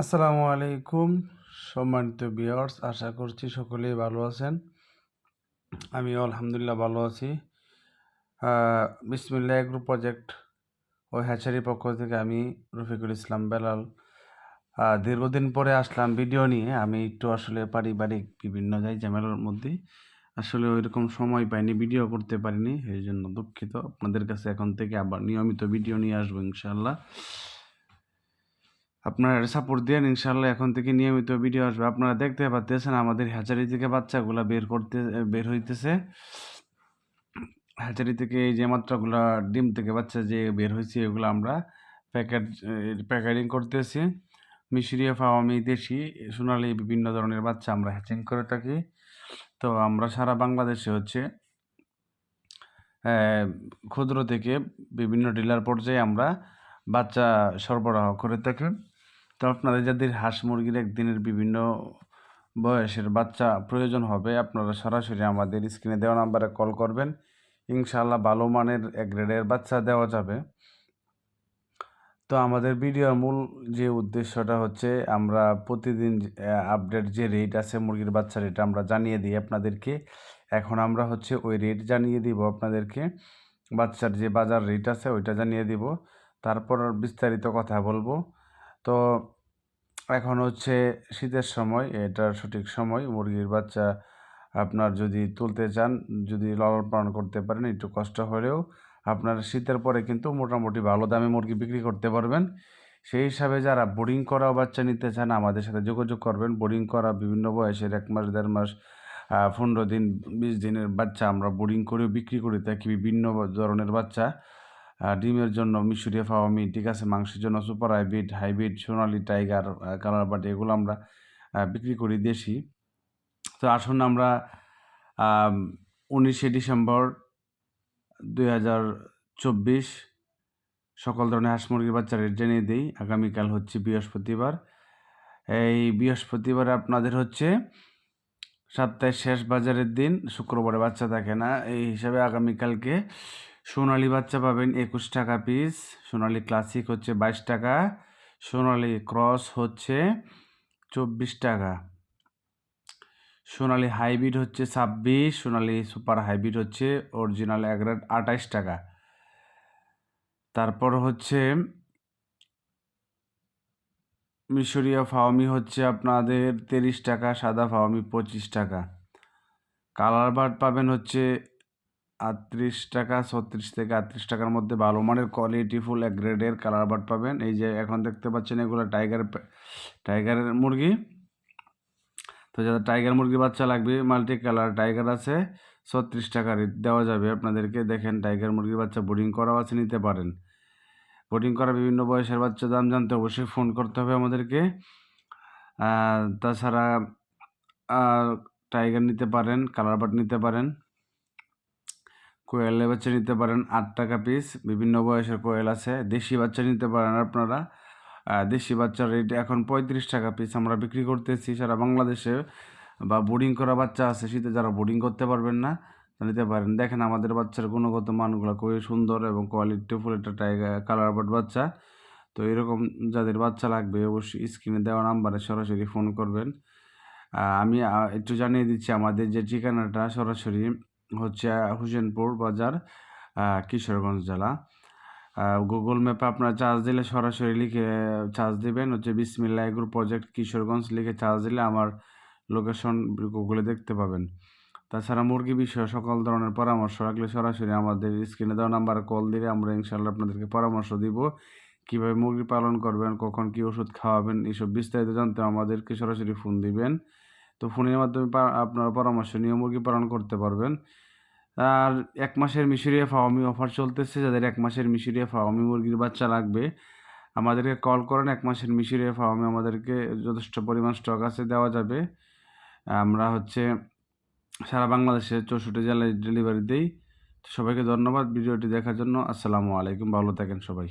আসসালামু আলাইকুম, সম্মানিত বিয়ার্স আশা করছি সকলেই ভালো আছেন। আমি আলহামদুলিল্লাহ ভালো আছি। বিসমিল্লা এগ্রো প্রজেক্ট ও হ্যাচারি পক্ষ থেকে আমি রফিকুল ইসলাম বেলাল। দীর্ঘদিন পরে আসলাম ভিডিও নিয়ে। আমি একটু আসলে পারিবারিক বিভিন্ন যাই ঝামেলার মধ্যে। আসলে ওই রকম সময় পাইনি ভিডিও করতে পারিনি, এই জন্য দুঃখিত। আপনাদের কাছে এখন থেকে আবার নিয়মিত ভিডিও নিয়ে আসব ইনশাল্লাহ আপনারা সাপোর্ট দেন ইনশাল্লাহ এখন থেকে নিয়মিত ভিডিও আসবে। আপনারা দেখতে পাচ্ছেন আমাদের হ্যাচারি থেকে বাচ্চাগুলো বের করতে, বের হইতেছে। হ্যাচারি থেকে এই যে মাত্রাগুলো ডিম থেকে বাচ্চা যে বের হয়েছে এগুলো আমরা প্যাকেট প্যাকেটিং করতেছি। মিশরিয়া ফাওয়ামি দেশি, সোনালি বিভিন্ন ধরনের বাচ্চা আমরা হ্যাচিং করে থাকি। তো আমরা সারা বাংলাদেশে হচ্ছে ক্ষুদ্র থেকে বিভিন্ন ডিলার পর্যায়ে আমরা বাচ্চা সরবরাহ করে থাকি। তো আপনারা যাদের হাঁস মুরগির একদিনের বিভিন্ন বয়সের বাচ্চা প্রয়োজন হবে, আপনারা সরাসরি আমাদের স্ক্রিনে দেওয়া নাম্বারে কল করবেন। ইনশাল্লাহ ভালো মানের এক গ্রেডের বাচ্চা দেওয়া যাবে। তো আমাদের ভিডিওর মূল যে উদ্দেশ্যটা হচ্ছে, আমরা প্রতিদিন আপডেট যে রেট আছে মুরগির বাচ্চা রেট আমরা জানিয়ে দিই আপনাদেরকে। এখন আমরা হচ্ছে ওই রেট জানিয়ে দিব আপনাদেরকে। বাচ্চার যে বাজার রেট আছে, ওইটা জানিয়ে দিব। তারপর বিস্তারিত কথা বলব। তো এখন হচ্ছে শীতের সময়, এটার সঠিক সময় মুরগির বাচ্চা আপনার যদি তুলতে চান, যদি লালন পালন করতে পারেন, একটু কষ্ট হলেও আপনার শীতের পরে কিন্তু মোটামুটি ভালো দামে মুরগি বিক্রি করতে পারবেন। সেই হিসাবে যারা বোর্ডিং করা বাচ্চা নিতে চান, আমাদের সাথে যোগাযোগ করবেন। বোর্ডিং করা বিভিন্ন বয়সের এক মাস, দেড় মাস পনেরো দিন, বিশ দিনের বাচ্চা আমরা বোর্ডিং করেও বিক্রি করে থাকি বিভিন্ন ধরনের বাচ্চা। ডিমের জন্য মিশরীয় ফাওয়ামি ঠিক আছে? মাংসের জন্য super hybrid hybrid Sonali tiger colour বাটি এগুলো আমরা বিক্রি করি দেশি। তো আসুন আমরা উনিশে ডিসেম্বর দুই হাজার চব্বিশ সকল ধরনের হাঁস মুরগির বাচ্চা রেট জানিয়ে দিই। আগামীকাল হচ্ছে বৃহস্পতিবার। এই বৃহস্পতিবার আপনাদের হচ্ছে সপ্তাহের শেষ বাজারের দিন। শুক্রবারে বাচ্চা থাকে না। এই হিসাবে আগামীকালকে সোনালি বাচ্চা পাবেন একুশ টাকা পিস। সোনালি ক্লাসিক হচ্ছে বাইশ টাকা। সোনালি ক্রস হচ্ছে চব্বিশ টাকা। সোনালি হাইব্রিড হচ্ছে ছাব্বিশ। সোনালি সুপার হাইব্রিড হচ্ছে অরিজিনাল এগারো আঠাইশ টাকা। তারপর হচ্ছে মিশরীয় ফাওমি হচ্ছে আপনাদের তিরিশ টাকা, সাদা ফাওমি পঁচিশ টাকা। কালার বার্ড পাবেন হচ্ছে আটত্রিশ টাকা, ছত্রিশ থেকে আটত্রিশ টাকার মধ্যে ভালো মানের কোয়ালিটিফুল এক গ্রেডের কালার বার্ড পাবেন। এই যে এখন দেখতে পাচ্ছেন এগুলো টাইগার টাইগারের মুরগি। তো যাদের টাইগার মুরগি বাচ্চা লাগবে মাল্টি কালার টাইগার আছে, ছত্রিশ টাকা রেট দেওয়া যাবে। আপনাদেরকে দেখেন টাইগার মুরগির বাচ্চা বোর্ডিং করাও আছে, নিতে পারেন। বোর্ডিং করা বিভিন্ন বয়সের বাচ্চা, দাম জানতে অবশ্যই ফোন করতে হবে আমাদেরকে। তাছাড়া টাইগার নিতে পারেন কালার বাট নিতে পারেন। কোয়েলের বাচ্চা নিতে পারেন আট টাকা পিস বিভিন্ন বয়সের কোয়েল আছে। দেশি বাচ্চা নিতে পারেন আপনারা। দেশি বাচ্চার রেট এখন পঁয়ত্রিশ টাকা পিস আমরা বিক্রি করতেছি। সারা বাংলাদেশে বা বোর্ডিং করা বাচ্চা আছে, শীতে যারা বোর্ডিং করতে পারবেন না নিতে পারেন। দেখেন আমাদের বাচ্চার গুণগত মানগুলো খুবই সুন্দর এবং কোয়ালিটিফুল একটা টাইগার কালার বাট বাচ্চা। তো এরকম যাদের বাচ্চা লাগবে অবশ্যই স্ক্রিনে দেওয়া নাম্বারে সরাসরি ফোন করবেন। আমি একটু জানিয়ে দিচ্ছি, আমাদের যে ঠিকানাটা সরাসরি হচ্ছে হুসেনপুর বাজার কিশোরগঞ্জ জেলা। গুগল ম্যাপে আপনার চার্জ দিলে সরাসরি লিখে চার্জ দেবেন। হচ্ছে বিসমিল্লা এগ্রো প্রজেক্ট কিশোরগঞ্জ লিখে চার্জ দিলে আমার লোকেশন গুগলে দেখতে পাবেন। তাছাড়া মুরগি বিষয়ে, সকল ধরনের পরামর্শ রাখলে সরাসরি আমাদের স্ক্রিনে দেওয়া নাম্বারে কল দিলে আমরা ইনশাল্লাহ আপনাদেরকে পরামর্শ দিব। কীভাবে মুরগি পালন করবেন, কখন কী ওষুধ খাওয়াবেন এইসব বিস্তারিত জানতে আমাদেরকে সরাসরি ফোন দিবেন। তো ফোনের মাধ্যমে আপনারা পরামর্শ নিয়ে মুরগি পালন করতে পারবেন। আর এক মাসের মিশরিয়া ফাওয়ামি অফার চলতেছে, যাদের এক মাসের মিশরিয়া ফাওয়ামি মুরগির বাচ্চা লাগবে, আমাদেরকে কল করেন, এক মাসের মিশরিয়া ফাওয়ামি আমাদেরকে যথেষ্ট পরিমাণ স্টক আছে, দেওয়া যাবে। আমরা হচ্ছে সারা বাংলাদেশে চৌষট্টি জেলায় ডেলিভারি দিই। সবাইকে ধন্যবাদ ভিডিওটি দেখার জন্য। আসসালামু আলাইকুম, ভালো থাকেন সবাই।